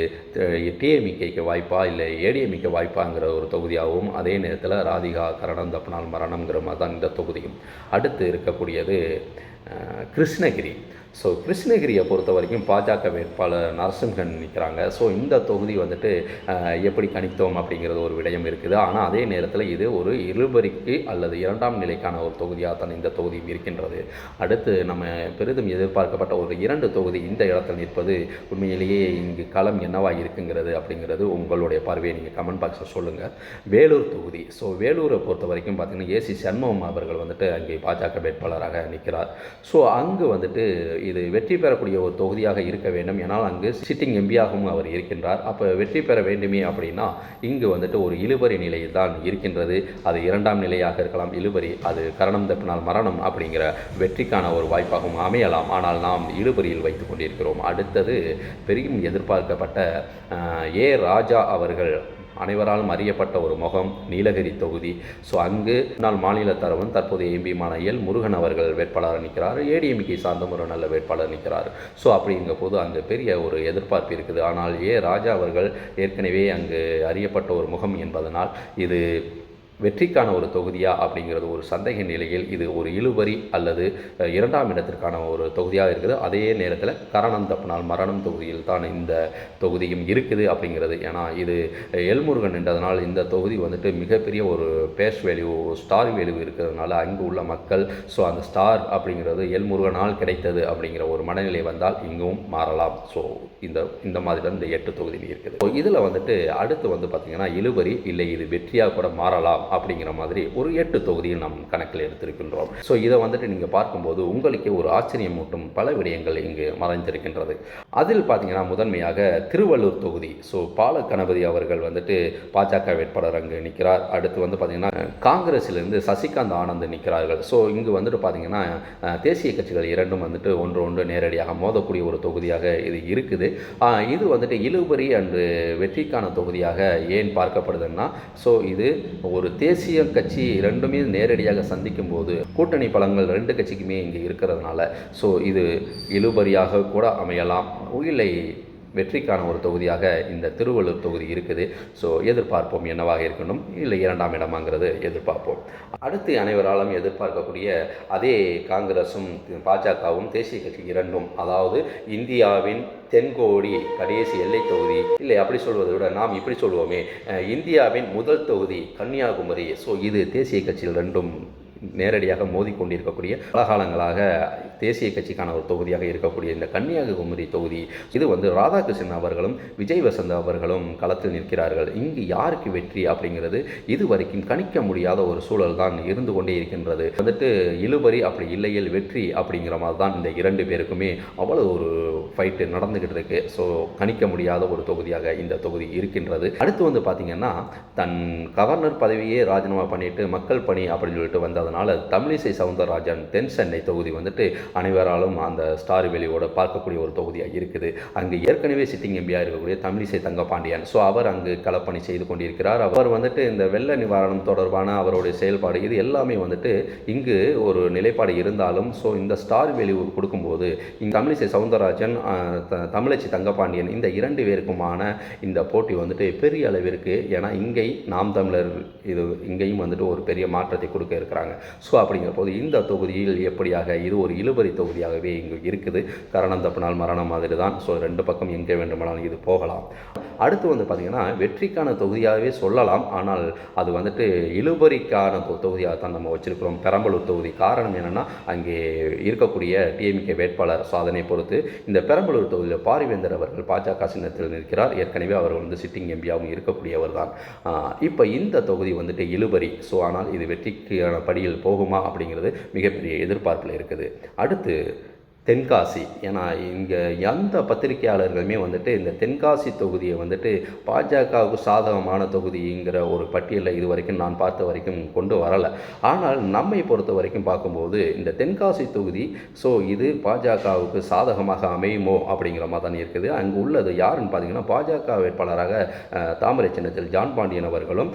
டிஎம்இகேக்கு வாய்ப்பா இல்லை ஏடிஎம்இக்கு வாய்ப்பாங்கிற ஒரு தொகுதியாகவும் அதே நேரத்தில் ராதிகா கரணம் தப்பனால் மரணம்ங்கிற மாதிரி தான் இந்த தொகுதியும். அடுத்து இருக்கக்கூடியது கிருஷ்ணகிரி. ஸோ கிருஷ்ணகிரியை பொறுத்த வரைக்கும் பாஜக வேட்பாளர் நரசிம்ஹன் நிற்கிறாங்க ஸோ இந்த தொகுதி வந்துட்டு எப்படி கணித்தோம் அப்படிங்கிறது ஒரு விடயம் இருக்குது. ஆனால் அதே நேரத்தில் இது ஒரு இருபரிக்கு அல்லது இரண்டாம் நிலைக்கான ஒரு தொகுதியாக தான் இந்த தொகுதி இருக்கின்றது. அடுத்து நம்ம பெரிதும் எதிர்பார்க்கப்பட்ட ஒரு இரண்டு தொகுதி இந்த இடத்தில் நிற்பது உண்மையிலேயே இங்கு களம் என்னவாக இருக்குங்கிறது அப்படிங்கிறது உங்களுடைய பார்வையை நீங்கள் கமெண்ட் பாக்ஸில் சொல்லுங்கள் வேலூர் தொகுதி. ஸோ வேலூரை பொறுத்த வரைக்கும் பார்த்தீங்கன்னா ஏசி சண்முகம் அவர்கள் வந்துட்டு அங்கே பாஜக வேட்பாளராக நிற்கிறார். ஸோ அங்கு வந்துட்டு இது வெற்றி பெறக்கூடிய ஒரு தொகுதியாக இருக்க வேண்டும் ஏன்னால் அங்கு சிட்டிங் எம்பியாகவும் அவர் இருக்கின்றார். அப்போ வெற்றி பெற வேண்டுமே அப்படின்னா இங்கு வந்துட்டு ஒரு இழுபறி நிலையில் தான் இருக்கின்றது. அது இரண்டாம் நிலையாக இருக்கலாம். இழுபறி அது கரணம் தப்பினால் மரணம் அப்படிங்கிற வெற்றிக்கான ஒரு வாய்ப்பாகவும் அமையலாம். ஆனால் நாம் இழுபறியில் வைத்துக் கொண்டிருக்கிறோம். அடுத்தது பெரியும் எதிர்பார்க்கப்பட்ட ஏ ராஜா அவர்கள் அனைவராலும் அறியப்பட்ட ஒரு முகம் நீலகிரி தொகுதி. ஸோ அங்கு முன்னாள் மாநில தரவன் தற்போதைய எம்பிமான எல். முருகன் அவர்கள் வேட்பாளராக நிற்கிறார். ஏடிஎம்கே சார்ந்த ஒரு நல்ல வேட்பாளர் நிற்கிறார். ஸோ அப்படிங்கிற போது அங்கு பெரிய ஒரு எதிர்பார்ப்பு இருக்குது. ஆனால் ஏ. ராஜா அவர்கள் ஏற்கனவே அங்கு அறியப்பட்ட ஒரு முகம் என்பதனால் இது வெற்றிக்கான ஒரு தொகுதியா அப்படிங்கிறது ஒரு சந்தேக நிலையில் இது ஒரு இழுவரி அல்லது இரண்டாம் இடத்திற்கான ஒரு தொகுதியாக இருக்குது. அதே நேரத்தில் கரணம் தப்பினால் மரணம் தொகுதியில் தான் இந்த தொகுதியும் இருக்குது அப்படிங்கிறது. ஏன்னா இது எல்முருகன் என்றதுனால் இந்த தொகுதி வந்துட்டு மிகப்பெரிய ஒரு பேஷ் வேல்யூ ஸ்டார் வேல்யூ இருக்கிறதுனால அங்கு உள்ள மக்கள் ஸோ அந்த ஸ்டார் அப்படிங்கிறது எல்முருகனால் கிடைத்தது அப்படிங்கிற ஒரு மனநிலை வந்தால் இங்கும் மாறலாம். ஸோ இந்த இந்த மாதிரி தான் இந்த எட்டு தொகுதி இருக்குது. ஸோ இதில் வந்துட்டு அடுத்து வந்து பார்த்திங்கன்னா இழுவரி இல்லை இது வெற்றியாக கூட மாறலாம். அப்படிங்கிற மாதிரி ஒரு எட்டு தொகுதியில் நாம் கணக்கில் எடுத்திருக்கின்றோம். ஸோ இதை வந்துட்டு நீங்கள் பார்க்கும்போது உங்களுக்கே ஒரு ஆச்சரியமூட்டும் பல விடயங்கள் இங்கு மறைந்திருக்கின்றது. அதில் பார்த்தீங்கன்னா முதன்மையாக திருவள்ளூர் தொகுதி. ஸோ பால கணபதி அவர்கள் வந்துட்டு பாஜக வேட்பாளர் அங்கு நிற்கிறார். அடுத்து வந்து பார்த்தீங்கன்னா காங்கிரஸிலிருந்து சசிகாந்த் ஆனந்த் நிற்கிறார்கள். ஸோ இங்கு வந்துட்டு பார்த்தீங்கன்னா தேசிய கட்சிகள் இரண்டும் வந்துட்டு ஒன்று ஒன்று நேரடியாக மோதக்கூடிய ஒரு தொகுதியாக இது இருக்குது. இது வந்துட்டு இழுபறி அன்று வெற்றிக்கான தொகுதியாக ஏன் பார்க்கப்படுதுன்னா ஸோ இது ஒரு தேசிய கட்சி ரெண்டுமே நேரடியாக சந்திக்கும் போது கூட்டணி பலங்கள் ரெண்டு கட்சிக்குமே இங்கே இருக்கிறதுனால ஸோ இது இழுபறியாக கூட அமையலாம். இல்லை வெற்றிக்கான ஒரு தொகுதியாக இந்த திருவள்ளூர் தொகுதி இருக்குது. ஸோ எதிர்பார்ப்போம் என்னவாக இருக்கணும்? இல்லை இரண்டாம் இடமாங்கிறது எதிர்பார்ப்போம். அடுத்து அனைவராலும் எதிர்பார்க்கக்கூடிய அதே காங்கிரஸும் பாஜகவும் தேசிய கட்சி இரண்டும் அதாவது இந்தியாவின் தென்கோடி கடைசி எல்லை தொகுதி. இல்லை அப்படி சொல்வதை விட நாம் இப்படி சொல்வோமே. இந்தியாவின் முதல் தொகுதி கன்னியாகுமரி. ஸோ இது தேசிய கட்சியில் ரெண்டும் நேரடியாக மோதிக்கொண்டிருக்கக்கூடிய பல காலங்களாக தேசிய கட்சிக்கான ஒரு தொகுதியாக இருக்கக்கூடிய இந்த கன்னியாகுமரி தொகுதி இது வந்து ராதாகிருஷ்ணன் அவர்களும் விஜய் வசந்த் அவர்களும் களத்தில் நிற்கிறார்கள். இங்கு யாருக்கு வெற்றி அப்படிங்கிறது இதுவரைக்கும் கணிக்க முடியாத ஒரு சூழல் தான் இருந்து கொண்டே இருக்கின்றது. வந்துட்டு இழுபறி அப்படி இல்லையில் வெற்றி அப்படிங்கிற மாதிரி தான் இந்த இரண்டு பேருக்குமே அவ்வளோ ஒரு ஃபைட்டு நடந்துக்கிட்டு இருக்கு. ஸோ கணிக்க முடியாத ஒரு தொகுதியாக இந்த தொகுதி இருக்கின்றது. அடுத்து வந்து பார்த்திங்கன்னா தன் கவர்னர் பதவியே ராஜினாமா பண்ணிட்டு மக்கள் பணி அப்படின்னு சொல்லிட்டு வந்ததுனால தமிழிசை சவுந்தரராஜன் தென் சென்னை தொகுதி வந்துட்டு அனைவராலும் அந்த ஸ்டார் வெளியோட பார்க்கக்கூடிய ஒரு தொகுதியாக இருக்குது. அங்கு ஏற்கனவே சிட்டிங் எம்பியாக இருக்கக்கூடிய தமிழிசை தங்கபாண்டியன் ஸோ அவர் அங்கு களப்பணி செய்து கொண்டிருக்கிறார். அவர் வந்துட்டு இந்த வெள்ள நிவாரணம் தொடர்பான அவருடைய செயல்பாடு இது எல்லாமே வந்துட்டு இங்கு ஒரு நிலைப்பாடு இருந்தாலும் ஸோ இந்த ஸ்டார் வெளியூர் கொடுக்கும்போது இங்கே தமிழிசை சவுந்தரராஜன் த- தமிழச்சி தங்கபாண்டியன் இந்த இரண்டு பேருக்குமான இந்த போட்டி வந்துட்டு பெரிய அளவிற்கு ஏன்னா இங்கே நாம் தமிழர் இது இங்கேயும் வந்துட்டு ஒரு பெரிய மாற்றத்தை கொடுக்க இருக்கிறாங்க. ஸோ அப்படிங்கிற போது இந்த தொகுதியில் எப்படியாக இது ஒரு இழுபறி தொகுதியாகவே இங்கு இருக்குது. கரணம் தப்பினால் மரணம் மாதிரி தான் ஸோ ரெண்டு பக்கம் எங்கே வேண்டுமானாலும் இது போகலாம். அடுத்து வந்து பார்த்திங்கன்னா வெற்றிக்கான தொகுதியாகவே சொல்லலாம். ஆனால் அது வந்துட்டு இழுபறிக்கான தொகுதியாக தான் நம்ம வச்சுருக்கிறோம். பெரம்பலூர் தொகுதி. காரணம் என்னென்னா அங்கே இருக்கக்கூடிய டிஎம்கே வேட்பாளர் சாதனை பொறுத்து இந்த பெரம்பலூர் தொகுதியில் பாரிவேந்தர் அவர்கள் பாஜக சின்னத்தில் நிற்கிறார். ஏற்கனவே அவர் வந்து சிட்டிங் எம்பியாகவும் இருக்கக்கூடியவர் தான். இப்போ இந்த தொகுதி வந்துட்டு இழுபறி. ஸோ ஆனால் இது வெற்றிக்கான படியில் போகுமா அப்படிங்கிறது மிகப்பெரிய எதிர்பார்ப்பில் இருக்குது. அடுத்து அடுத்து தென்காசி. ஏன்னா இங்கே எந்த பத்திரிகையாளர்களுமே வந்துட்டு இந்த தென்காசி தொகுதியை வந்துட்டு பாஜகவுக்கு சாதகமான தொகுதிங்கிற ஒரு பட்டியலில் இது வரைக்கும் நான் பார்த்த வரைக்கும் கொண்டு வரலை. ஆனால் நம்மை பொறுத்த வரைக்கும் பார்க்கும்போது இந்த தென்காசி தொகுதி ஸோ இது பாஜகவுக்கு சாதகமாக அமையுமோ? அப்படிங்கிற மாதிரி தான் இருக்குது. அங்கு உள்ளது யாருன்னு பார்த்தீங்கன்னா பாஜக வேட்பாளராக தாமரை சின்னத்தில் ஜான் பாண்டியன் அவர்களும்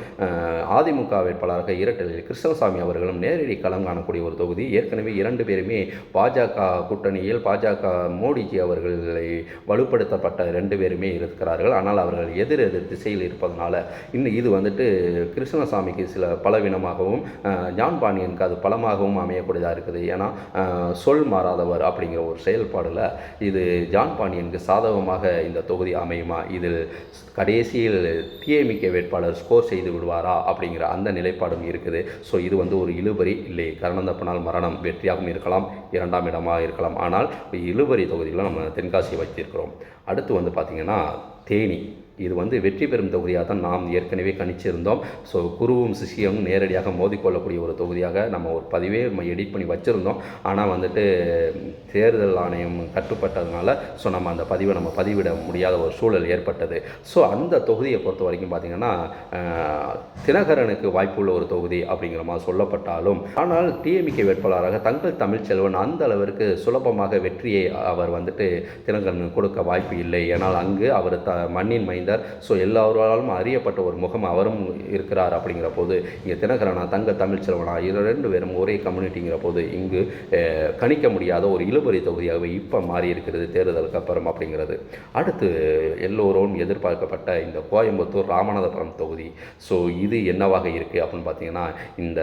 அதிமுக வேட்பாளராக இரட்டலில் கிருஷ்ணசாமி அவர்களும் நேரடி களம் காணக்கூடிய ஒரு தொகுதி. ஏற்கனவே இரண்டு பேருமே பாஜக கூட்டணி கூட்டணியில் பாஜக மோடிஜி அவர்களை வலுப்படுத்தப்பட்ட ரெண்டு பேருமே இருக்கிறார்கள். ஆனால் அவர்கள் எதிர் எதிர் திசையில் இருப்பதனால இன்னும் இது வந்துட்டு கிருஷ்ணசாமிக்கு சில பலவீனமாகவும் ஜான் பாண்டியனுக்கு அது பலமாகவும் அமையக்கூடியதாக இருக்குது. ஏன்னா சொல் மாறாதவர் அப்படிங்கிற ஒரு செயல்பாடில் இது ஜான் பாண்டியனுக்கு சாதகமாக இந்த தொகுதி அமையுமா? இதில் கடைசியில் டிஎம்கே வேட்பாளர் ஸ்கோர் செய்து விடுவாரா? அப்படிங்கிற அந்த நிலைப்பாடும் இருக்குது. ஸோ இது வந்து ஒரு இழுபறி இல்லை. கரணந்தப்பனால் மரணம் வெற்றியாகவும் இருக்கலாம் இரண்டாம் இடமாக இருக்கலாம். ஆனால் இழுவரி தொகுதியில் நம்ம தென்காசியை வைத்திருக்கிறோம். அடுத்து வந்து பார்த்திங்கன்னா தேனி. இது வந்து வெற்றி பெறும் தொகுதியாக தான் நாம் ஏற்கனவே கணிச்சிருந்தோம். ஸோ குருவும் சிஷியமும் நேரடியாக மோதிக்கொள்ளக்கூடிய ஒரு தொகுதியாக நம்ம ஒரு பதிவே நம்ம எடிட் பண்ணி வச்சுருந்தோம். ஆனால் வந்துட்டு தேர்தல் ஆணையம் கட்டுப்பட்டதுனால ஸோ நம்ம அந்த பதிவை நம்ம பதிவிட முடியாத ஒரு சூழல் ஏற்பட்டது. ஸோ அந்த தொகுதியை பொறுத்த வரைக்கும் பார்த்திங்கன்னா தினகரனுக்கு வாய்ப்புள்ள ஒரு தொகுதி அப்படிங்கிற மாதிரி சொல்லப்பட்டாலும் ஆனால் டிஎம்கே வேட்பாளராக தங்கள் தமிழ்ச்செல்வன் அந்த அளவிற்கு சுலபமாக வெற்றியை அவர் வந்துட்டு தினகரனுக்கு கொடுக்க வாய்ப்பு இல்லை. ஏன்னால் அங்கு அவர் த மண்ணின் மைந்தர் ஸோ எல்லாராலும் அறியப்பட்ட ஒரு முகம் அவரும் இருக்கிறார் அப்படிங்கிற போது இங்கே தினகரனா தங்க தமிழ்ச்செல்வனா இது ரெண்டு பேரும் ஒரே கம்யூனிட்டிங்கிற போது இங்கு கணிக்க முடியாத ஒரு இழுபறி தொகுதியாகவே இப்போ மாறி இருக்கிறது தேர்தலுக்கு அப்புறம் அப்படிங்கிறது. அடுத்து எல்லோரும் எதிர்பார்க்கப்பட்ட இந்த கோயம்புத்தூர் ராமநாதபுரம் தொகுதி. ஸோ இது என்னவாக இருக்குது அப்படின்னு பார்த்தீங்கன்னா இந்த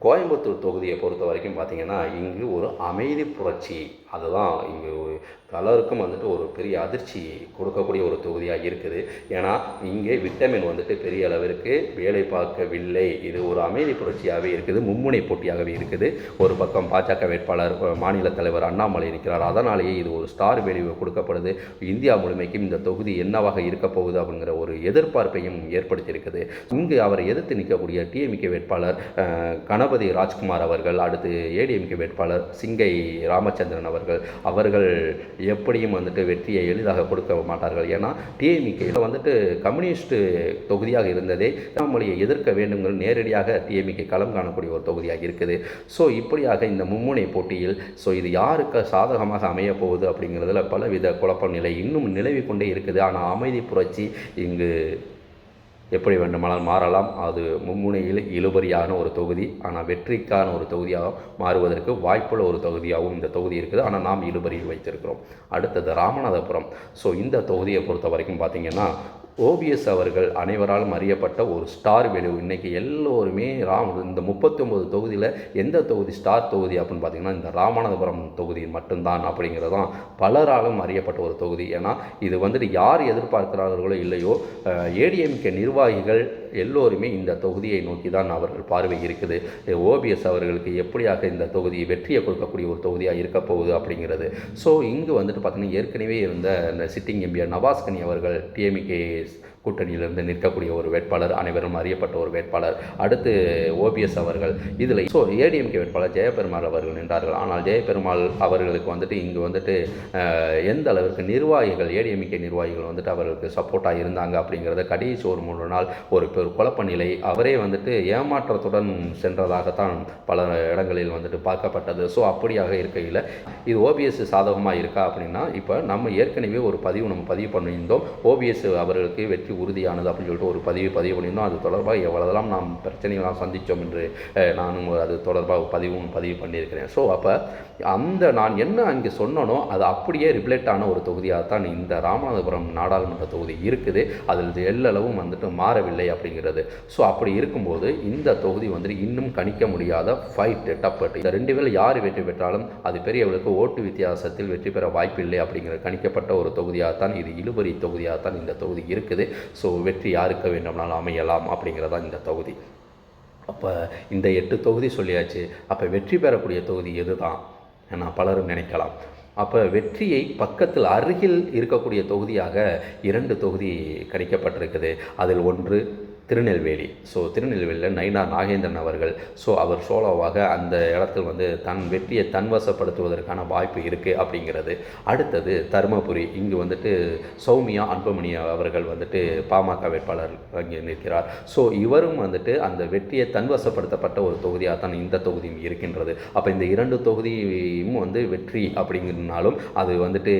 கோயம்புத்தூர் தொகுதியை பொறுத்த வரைக்கும் பார்த்திங்கன்னா இங்கு ஒரு அமைதி புரட்சி. அதுதான் இங்கு பலருக்கும் வந்துட்டு ஒரு பெரிய அதிர்ச்சி கொடுக்கக்கூடிய ஒரு தொகுதியாக இருக்குது. ஏன்னா இங்கே விட்டமின் வந்துட்டு பெரிய அளவிற்கு வேலை பார்க்கவில்லை. இது ஒரு அமைதி புரட்சியாகவே இருக்குது மும்முனை போட்டியாகவே இருக்குது. ஒரு பக்கம் பாஜக வேட்பாளர் மாநில தலைவர் அண்ணாமலை இருக்கிறார். அதனாலேயே இது ஒரு ஸ்டார் வெளிவு கொடுக்கப்படுது. இந்தியா முழுமைக்கும் இந்த தொகுதி என்னவாக இருக்க போகுது அப்படிங்கிற ஒரு எதிர்பார்ப்பையும் ஏற்படுத்தியிருக்குது. இங்கு அவரை எதிர்த்து நிற்கக்கூடிய டிஎம்கே வேட்பாளர் கணபதி ராஜ்குமார் அவர்கள் அடுத்து ஏடிஎம்கே வேட்பாளர் சிங்கை ராமச்சந்திரன் அவர்கள் அவர்கள் எப்படியும் வந்துட்டு வெற்றியை எளிதாக கொடுக்க மாட்டார்கள். ஏன்னா டிஎம்கேயில் வந்துட்டு கம்யூனிஸ்ட் தொகுதியாக இருந்ததே நம்மளையை எதிர்க்க வேண்டுங்கிற நேரடியாக டிஎம்கே களம் காணக்கூடிய ஒரு தொகுதியாக இருக்குது. ஸோ இப்படியாக இந்த மும்முனை போட்டியில் ஸோ இது யாருக்கு சாதகமாக அமைய போகுது அப்படிங்கிறதுல பலவித குழப்ப நிலை இன்னும் நிலவி கொண்டே இருக்குது. ஆனால் அமைதி புரட்சி இங்கு எப்படி வேண்டுமானால் மாறலாம். அது மும்முனையில் இழுபறியான ஒரு தொகுதி ஆனால் வெற்றிக்கான ஒரு தொகுதியாக மாறுவதற்கு வாய்ப்புள்ள ஒரு தொகுதியாகவும் இந்த தொகுதி இருக்குது. ஆனால் நாம் இழுபறியில் வைத்திருக்கிறோம். அடுத்தது ராமநாதபுரம். ஸோ இந்த தொகுதியை பொறுத்த வரைக்கும் பார்த்திங்கன்னா ஓபிஎஸ் அவர்கள் அனைவராலும் அறியப்பட்ட ஒரு ஸ்டார் வேல்யூ இன்றைக்கி எல்லோருமே ராம் இந்த முப்பத்தொம்பது தொகுதியில் எந்த தொகுதி ஸ்டார் தொகுதி அப்படின்னு பார்த்திங்கன்னா இந்த ராமநாதபுரம் தொகுதி மட்டும்தான் அப்படிங்கிறது தான் பலராலும் அறியப்பட்ட ஒரு தொகுதி. ஏன்னா இது வந்துட்டு யார் எதிர்பார்க்கிறார்களோ இல்லையோ ஏடிஎம்கே நிர்வாகிகள் எல்லோருமே இந்த தொகுதியை நோக்கி தான் அவர்கள் பார்வை இருக்குது. ஓபிஎஸ் அவர்களுக்கு எப்படியாக இந்த தொகுதி வெற்றியை கொடுக்கக்கூடிய ஒரு தொகுதியாக இருக்க போகுது அப்படிங்கிறது. ஸோ இங்கு வந்துட்டு பார்த்திங்கன்னா ஏற்கனவே இருந்த இந்த சிட்டிங் எம்பிஆர் நவாஸ்கனி அவர்கள் டிஎம்கே கூட்டணியிலிருந்து நிற்கக்கூடிய ஒரு வேட்பாளர் அனைவரும் அறியப்பட்ட ஒரு வேட்பாளர். அடுத்து ஓபிஎஸ் அவர்கள். இதில் ஸோ ஏடிஎம்கே வேட்பாளர் ஜெயபெருமாள் அவர்கள் நின்றார்கள். ஆனால் ஜெயபெருமாள் அவர்களுக்கு வந்துட்டு இங்கு வந்துட்டு எந்த அளவிற்கு நிர்வாகிகள் ஏடிஎம்கே நிர்வாகிகள் வந்துட்டு அவர்களுக்கு சப்போர்ட்டாக இருந்தாங்க அப்படிங்கிறத கடைசி ஒரு மூன்று நாள் ஒரு பெரு குழப்ப நிலை அவரே வந்துட்டு ஏமாற்றத்துடன் சென்றதாகத்தான் பல இடங்களில் வந்துட்டு பார்க்கப்பட்டது. ஸோ அப்படியாக இருக்கையில் இது ஓபிஎஸ் சாதகமாக இருக்கா அப்படின்னா இப்போ நம்ம ஏற்கனவே ஒரு பதிவு நம்ம பதிவு பண்ணியிருந்தோம். ஓபிஎஸ் அவர்களுக்கு வெற்றி உறுதியானது அப்படின்னு சொல்லிட்டு ஒரு பதிவு பதிவு பண்ணியிருந்தோம். அது தொடர்பாக எவ்வளதெல்லாம் நாம் பிரச்சனைகள்லாம் சந்தித்தோம் என்று நானும் அது தொடர்பாக பதிவும் பதிவு பண்ணியிருக்கிறேன். ஸோ அப்போ அந்த நான் என்ன அங்கே சொன்னனோ அது அப்படியே ரிப்ளேட் ஆன ஒரு தொகுதியாக தான் இந்த ராமநாதபுரம் நாடாளுமன்ற தொகுதி இருக்குது. அதில் எல்லளவும் வந்துட்டு மாறவில்லை அப்படிங்கிறது. ஸோ அப்படி இருக்கும்போது இந்த தொகுதி வந்துட்டு இன்னும் கணிக்க முடியாத ஃபைட் டப்பட் இந்த ரெண்டு பேரில் யார் வெற்றி பெற்றாலும் அது பெரியவர்களுக்கு ஓட்டு வித்தியாசத்தில் வெற்றி பெற வாய்ப்பில்லை அப்படிங்கிற கணிக்கப்பட்ட ஒரு தொகுதியாகத்தான் இது இழுபறி தொகுதியாகத்தான் இந்த தொகுதி இருக்குது. ஸோ வெற்றி யாருக்கு வேண்டும்னாலும் அமையலாம் அப்படிங்கிறதான் இந்த தொகுதி. அப்போ இந்த எட்டு தொகுதி சொல்லியாச்சு. அப்போ வெற்றி பெறக்கூடிய தொகுதி எது தான் என பலரும் நினைக்கலாம். அப்போ வெற்றியை பக்கத்தில் அருகில் இருக்கக்கூடிய தொகுதியாக இரண்டு தொகுதி கணிக்கப்பட்டிருக்குது. அதில் ஒன்று திருநெல்வேலி. ஸோ திருநெல்வேலியில் நைனா நாகேந்திரன் அவர்கள். ஸோ அவர் சோலோவாக அந்த இடத்தில் வந்து தன் வெற்றியை தன்வசப்படுத்துவதற்கான வாய்ப்பு இருக்குது அப்படிங்கிறது. அடுத்தது தருமபுரி. இங்கு வந்துட்டு சௌமியா அன்புமணி அவர்கள் வந்துட்டு பாமக வேட்பாளர் அங்கே நிற்கிறார். ஸோ இவரும் வந்துட்டு அந்த வெற்றியை தன்வசப்படுத்தப்பட்ட ஒரு தொகுதியாக தான் இந்த தொகுதியும் இருக்கின்றது. அப்போ இந்த இரண்டு தொகுதியும் வந்து வெற்றி அப்படிங்கிறனாலும் அது வந்துட்டு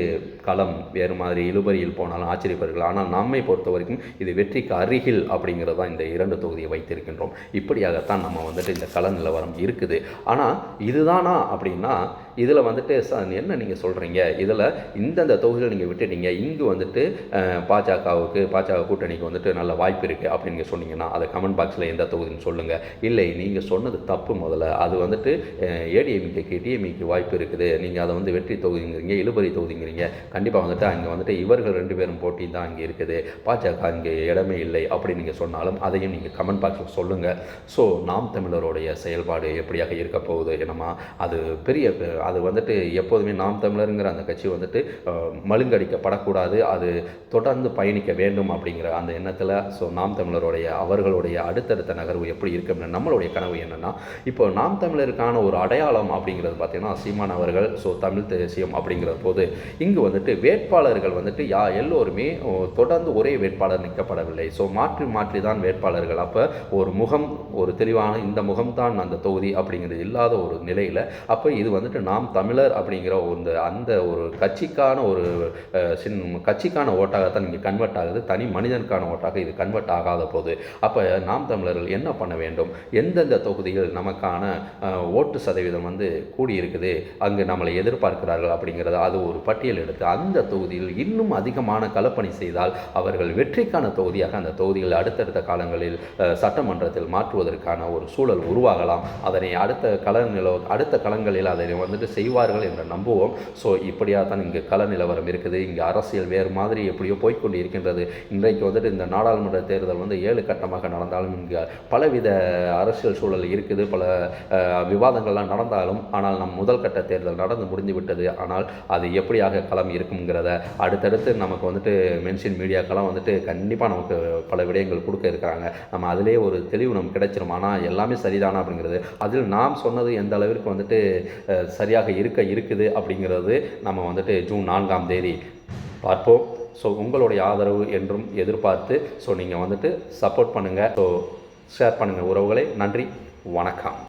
களம் வேறு மாதிரி இழுபறியில் போனாலும் ஆச்சரியப்படுகிறார்கள். ஆனால் நம்மை பொறுத்த வரைக்கும் இது வெற்றிக்கு அருகில் அப்படிங்கிறது தான் இந்த இரண்டு தொகுதியை வைத்திருக்கின்றோம். இப்படியாகத்தான் நம்ம வந்துட்டு இந்த கள நிலவரம் இருக்குது. ஆனால் இதுதானா அப்படின்னா இதில் வந்துட்டு என்ன நீங்கள் சொல்கிறீங்க இதில் இந்தந்த தொகுதியில் நீங்கள் விட்டுட்டீங்க. இங்கு வந்துட்டு பாஜகவுக்கு பாஜக கூட்டணிக்கு வந்துட்டு நல்ல வாய்ப்பு இருக்குது அப்படின்னு நீங்கள் சொன்னீங்கன்னா அதை கமெண்ட் பாக்ஸில் எந்த தொகுதின்னு சொல்லுங்கள் இல்லை நீங்கள் சொன்னது தப்பு முதல்ல. அது வந்துட்டு ஏடிஎம்கேக்கு டிஎம்இக்கு வாய்ப்பு இருக்குது. நீங்கள் அதை வந்து வெற்றி தொகுதிங்கிறீங்க இழுபறி தொகுதிங்கிறீங்க. கண்டிப்பாக வந்துட்டு அங்கே வந்துட்டு இவர்கள் ரெண்டு பேரும் போட்டி தான் அங்கே இருக்குது. பாஜக அங்கே இடமே இல்லை அப்படின்னு நீங்கள் சொன்னாலும் அதையும் நீங்கள் கமெண்ட் பாக்ஸில் சொல்லுங்கள் ஸோ நாம் தமிழருடைய செயல்பாடு எப்படியாக இருக்க போகுது என்னமா அது பெரிய அது வந்துட்டு எப்போதுமே நாம் தமிழருங்கிற அந்த கட்சி வந்துட்டு மழுங்கடிக்கப்படக்கூடாது அது தொடர்ந்து பயணிக்க வேண்டும் அப்படிங்கிற அந்த எண்ணத்தில் ஸோ நாம் தமிழருடைய அவர்களுடைய அடுத்தடுத்த நகர்வு எப்படி இருக்கும் நம்மளுடைய கனவு என்னென்னா இப்போ நாம் தமிழருக்கான ஒரு அடையாளம் அப்படிங்கிறது பார்த்திங்கன்னா சீமான் அவர்கள் ஸோ தமிழ் தேசியம் அப்படிங்கிற போது இங்கு வந்துட்டு வேட்பாளர்கள் வந்துட்டு யா எல்லோருமே தொடர்ந்து ஒரே வேட்பாளர் நிற்கப்படவில்லை. ஸோ மாற்றி மாற்றி தான் வேட்பாளர்கள். அப்போ ஒரு முகம் ஒரு தெளிவான இந்த முகம்தான் அந்த தொகுதி அப்படிங்கிறது இல்லாத ஒரு நிலையில் அப்போ இது வந்துட்டு நாம் தமிழர் அப்படிங்கிற அந்த அந்த ஒரு கட்சிக்கான ஒரு சின் கட்சிக்கான ஓட்டாகத்தான் இங்கே கன்வெர்ட் ஆகுது. தனி மனிதனுக்கான ஓட்டாக இது கன்வெர்ட் ஆகாத போது. அப்போ நாம் தமிழர்கள் என்ன பண்ண வேண்டும்? எந்தெந்த தொகுதிகள் நமக்கான ஓட்டு சதவீதம் வந்து கூடியிருக்குது? அங்கு நம்மளை எதிர்பார்க்கிறார்கள் அப்படிங்கிறத அது ஒரு பட்டியல் எடுத்து அந்த தொகுதியில் இன்னும் அதிகமான களப்பணி செய்தால் அவர்கள் வெற்றிக்கான தொகுதியாக அந்த தொகுதிகள் அடுத்தடுத்த காலங்களில் சட்டமன்றத்தில் மாற்றுவதற்கான ஒரு சூழல் உருவாகலாம். அதனை அடுத்த கள அடுத்த களங்களில் அதனை வந்துட்டு செய்வார்கள் என்று நம்புவோம். ஸோ இப்படியாக தான் இங்கே கள நிலவரம் இருக்குது. இங்கே அரசியல் வேறு மாதிரி எப்படியோ போய்க்கொண்டு இருக்கின்றது. இன்றைக்கு வந்துட்டு இந்த நாடாளுமன்ற தேர்தல் வந்து ஏழு கட்டமாக நடந்தாலும் இங்கே பலவித அரசியல் சூழல் இருக்குது. பல விவாதங்கள்லாம் நடந்தாலும் ஆனால் நம் முதல் கட்ட தேர்தல் நடந்து முடிந்து விட்டது. ஆனால் அது எப்படியாக களம் இருக்குங்கிறத அடுத்தடுத்து நமக்கு வந்துட்டு மென்ஷன் மீடியாக்கெல்லாம் வந்துட்டு கண்டிப்பாக நமக்கு பல விடயங்கள் கொடுக்க இருக்கிறாங்க. நம்ம அதிலே ஒரு தெளிவு நமக்கு கிடைச்சிரும். ஆனால் எல்லாமே சரிதானா அப்படிங்கிறது. அதில் நாம் சொன்னது எந்த அளவிற்கு வந்துட்டு சரி சரியாக இருக்க இருக்குது அப்படிங்கிறது நம்ம வந்துட்டு ஜூன் நான்காம் தேதி பார்ப்போம். ஸோ உங்களுடைய ஆதரவு என்றும் எதிர்பார்த்து ஸோ நீங்கள் வந்துட்டு சப்போர்ட் பண்ணுங்கள் ஸோ ஷேர் பண்ணுங்கள் உறவுகளை. நன்றி. வணக்கம்.